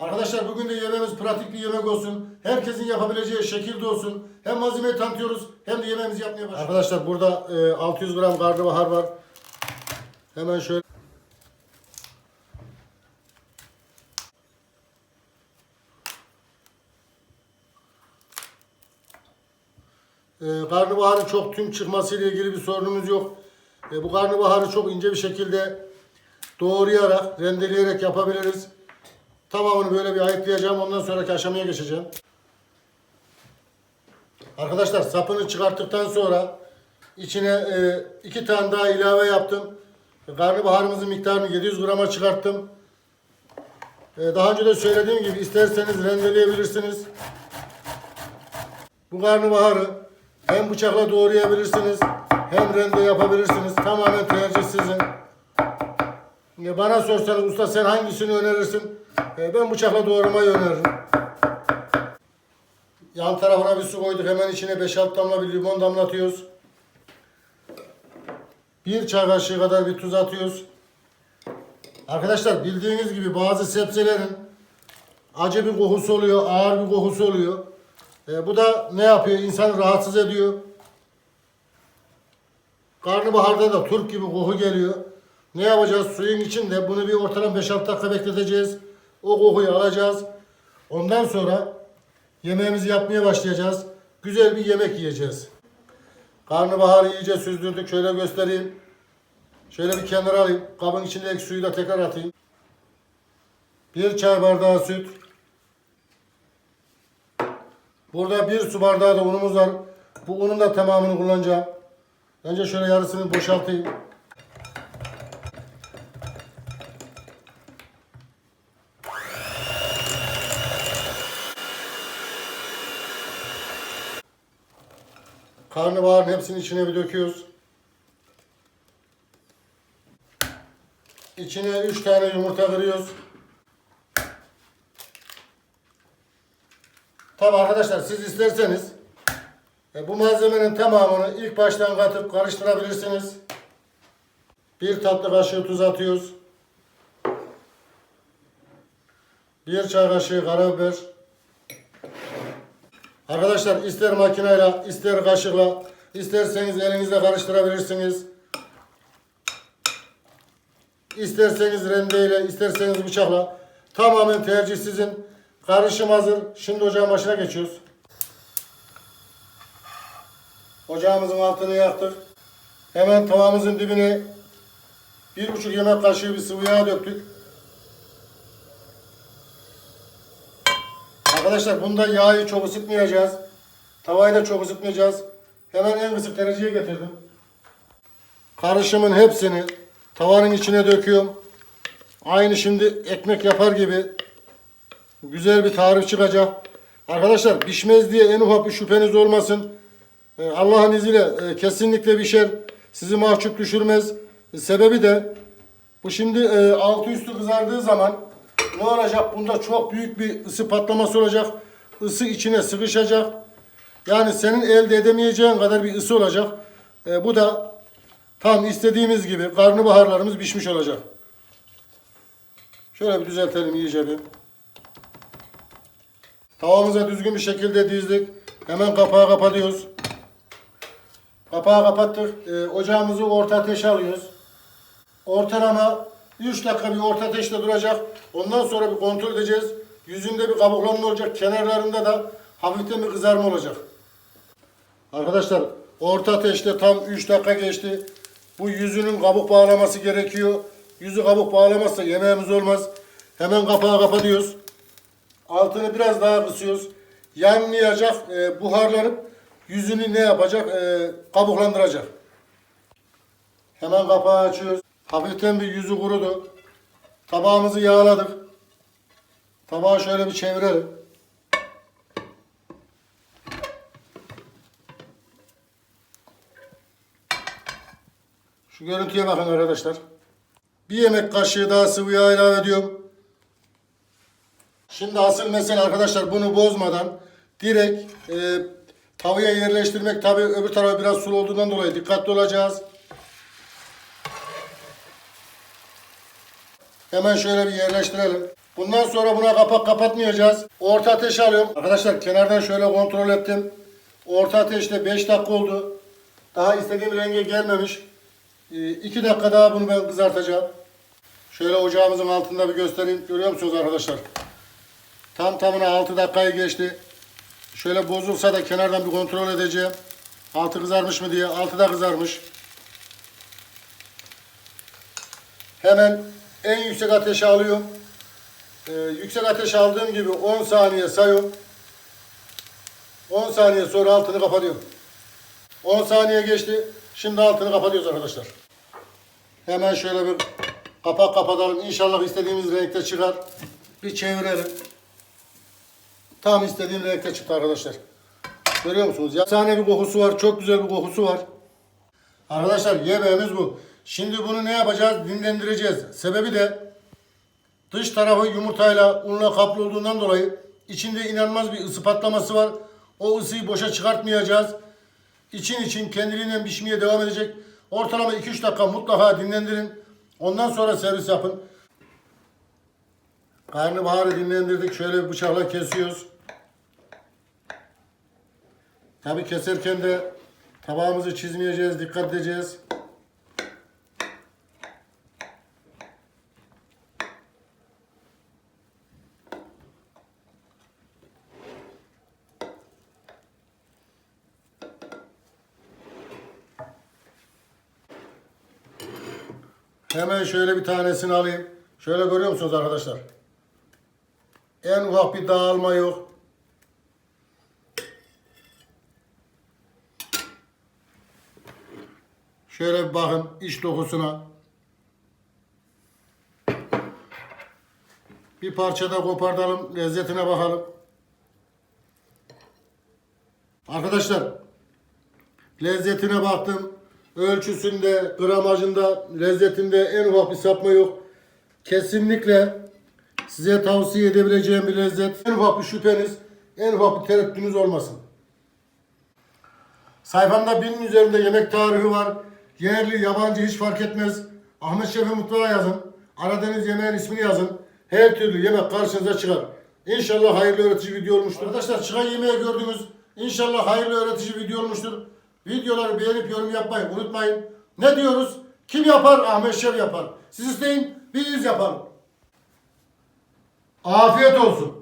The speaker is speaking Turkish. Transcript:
Arkadaşlar bugün de yemeğimiz pratik bir yemek olsun. Herkesin yapabileceği şekilde olsun. Hem malzemeyi tanıtıyoruz hem de yemeğimizi yapmaya başlıyoruz. Arkadaşlar burada e, 600 gram karnabahar var. Hemen şöyle. E, karnabaharın çok tüm çıkması ile ilgili bir sorunumuz yok. E, bu karnabaharı çok ince bir şekilde doğrayarak, rendeleyerek yapabiliriz. Tamamını böyle bir ayıklayacağım. Ondan sonraki aşamaya geçeceğim. Arkadaşlar sapını çıkarttıktan sonra içine e, iki tane daha ilave yaptım. Karnabaharımızın miktarını 700 grama çıkarttım. E, daha önce de söylediğim gibi isterseniz rendeleyebilirsiniz. Bu karnabaharı hem bıçakla doğrayabilirsiniz hem rende yapabilirsiniz. Tamamen tercih sizin. Bana sorsanız usta sen hangisini önerirsin? E, Ben bıçakla doğramayı öneririm. Yan tarafına bir su koyduk. Hemen içine 5-6 damla bir limon damlatıyoruz. Bir çay kaşığı kadar bir tuz atıyoruz. Arkadaşlar bildiğiniz gibi bazı sebzelerin acı bir kokusu oluyor, ağır bir kokusu oluyor. E, bu da ne yapıyor? İnsanı rahatsız ediyor. Karnabaharda da turp gibi koku geliyor. Ne yapacağız? Suyun içinde bunu bir ortalama 5-6 dakika bekleteceğiz. O kokuyu alacağız. Ondan sonra yemeğimizi yapmaya başlayacağız. Güzel bir yemek yiyeceğiz. Karnabaharı iyice süzdürdük. Şöyle göstereyim. Şöyle bir kenara alayım. Kabın içindeki suyu da tekrar atayım. Bir çay bardağı süt. Burada bir su bardağı da unumuz var. Bu unun da tamamını kullanacağım. Önce şöyle yarısını boşaltayım. Karnabaharın hepsini içine bir döküyoruz. İçine 3 tane yumurta kırıyoruz. Tabi arkadaşlar siz isterseniz e, bu malzemenin tamamını ilk baştan katıp karıştırabilirsiniz. Bir tatlı kaşığı tuz atıyoruz. Bir çay kaşığı karabiber. Arkadaşlar ister makineyle, ister kaşıkla, isterseniz elinizle karıştırabilirsiniz. İsterseniz rendeyle, isterseniz bıçakla. Tamamen tercih sizin. Karışım hazır. Şimdi ocağın başına geçiyoruz. Ocağımızın altını yaktık. Hemen tavamızın dibine bir buçuk yemek kaşığı bir sıvı yağ döktük. Arkadaşlar bunda yağı çok ısıtmayacağız. Tavayı da çok ısıtmayacağız. Hemen en kısık dereceye getirdim. Karışımın hepsini tavanın içine döküyorum. Aynı şimdi ekmek yapar gibi güzel bir tarif çıkacak. Arkadaşlar pişmez diye en ufak bir şüpheniz olmasın. Ee, Allah'ın izniyle e, kesinlikle pişer. Sizi mahcup düşürmez. Sebebi de bu şimdi e, altı üstü kızardığı zaman ne olacak? Bunda çok büyük bir ısı patlaması olacak. Isı içine sıkışacak. Yani senin elde edemeyeceğin kadar bir ısı olacak. E, bu da tam istediğimiz gibi karnabaharlarımız pişmiş olacak. Şöyle bir düzeltelim iyice bir. Tavamıza düzgün bir şekilde dizdik. Hemen kapağı kapatıyoruz. Kapağı kapattık. Ee, ocağımızı orta ateşe alıyoruz. Ortalama 3 dakika bir orta ateşte duracak. Ondan sonra bir kontrol edeceğiz. Yüzünde bir kabuklanma olacak. Kenarlarında da hafiften bir kızarma olacak. Arkadaşlar orta ateşte tam 3 dakika geçti. Bu yüzünün kabuk bağlaması gerekiyor. Yüzü kabuk bağlamazsa yemeğimiz olmaz. Hemen kapağı kapatıyoruz. Altını biraz daha kısıyoruz. Yanmayacak, e, buharlanıp yüzünü ne yapacak? E, kabuklandıracak. Hemen kapağı açıyoruz. Hafiften bir yüzü kurudu. Tabağımızı yağladık. Tabağı şöyle bir çevirelim. Şu görüntüye bakın arkadaşlar. Bir yemek kaşığı daha sıvı yağ ilave ediyorum. Şimdi asıl mesele arkadaşlar bunu bozmadan direkt e, tavaya yerleştirmek. Tabi öbür tarafa biraz sulu olduğundan dolayı dikkatli olacağız. Hemen şöyle bir yerleştirelim. Bundan sonra buna kapak kapatmayacağız. Orta ateş alıyorum. Arkadaşlar kenardan şöyle kontrol ettim. Orta ateşte 5 dakika oldu. Daha istediğim renge gelmemiş. 2 dakika daha bunu ben kızartacağım. Şöyle ocağımızın altında bir göstereyim. Görüyor musunuz arkadaşlar? Tam tamına 6 dakikayı geçti. Şöyle bozulsa da kenardan bir kontrol edeceğim. Altı kızarmış mı diye. Altı da kızarmış. Hemen en yüksek ateşe alıyorum. Ee, yüksek ateş aldığım gibi 10 saniye sayıyorum. 10 saniye sonra altını kapatıyorum. 10 saniye geçti. Şimdi altını kapatıyoruz arkadaşlar. Hemen şöyle bir kapak kapatalım. İnşallah istediğimiz renkte çıkar. Bir çevirelim. Tam istediğim renkte çıktı arkadaşlar. Görüyor musunuz? Ya sahne bir kokusu var. Çok güzel bir kokusu var. Arkadaşlar yemeğimiz bu. Şimdi bunu ne yapacağız? Dinlendireceğiz. Sebebi de dış tarafı yumurtayla unla kaplı olduğundan dolayı içinde inanılmaz bir ısı patlaması var. O ısıyı boşa çıkartmayacağız. İçin için kendiliğinden pişmeye devam edecek. Ortalama 2-3 dakika mutlaka dinlendirin. Ondan sonra servis yapın. Karnabaharı dinlendirdik. Şöyle bir bıçakla kesiyoruz. Tabi keserken de tabağımızı çizmeyeceğiz, dikkat edeceğiz. Hemen şöyle bir tanesini alayım. Şöyle görüyor musunuz arkadaşlar? En ufak bir dağılma yok. Şöyle bir bakın iç dokusuna. Bir parça da kopartalım, lezzetine bakalım. Arkadaşlar, lezzetine baktım. Ölçüsünde, gramajında, lezzetinde en ufak bir sapma yok. Kesinlikle size tavsiye edebileceğim bir lezzet. En ufak bir şüpheniz, en ufak bir tereddütünüz olmasın. Sayfamda binin üzerinde yemek tarifi var. Yerli, yabancı hiç fark etmez. Ahmet Şef'e mutfağa yazın. Aradığınız yemeğin ismini yazın. Her türlü yemek karşınıza çıkar. İnşallah hayırlı öğretici video olmuştur. Arkadaşlar çıkan yemeği gördünüz. İnşallah hayırlı öğretici video olmuştur. Videoları beğenip yorum yapmayı unutmayın. Ne diyoruz? Kim yapar? Ahmet Şef yapar. Siz isteyin, biz yapalım. Afiyet olsun.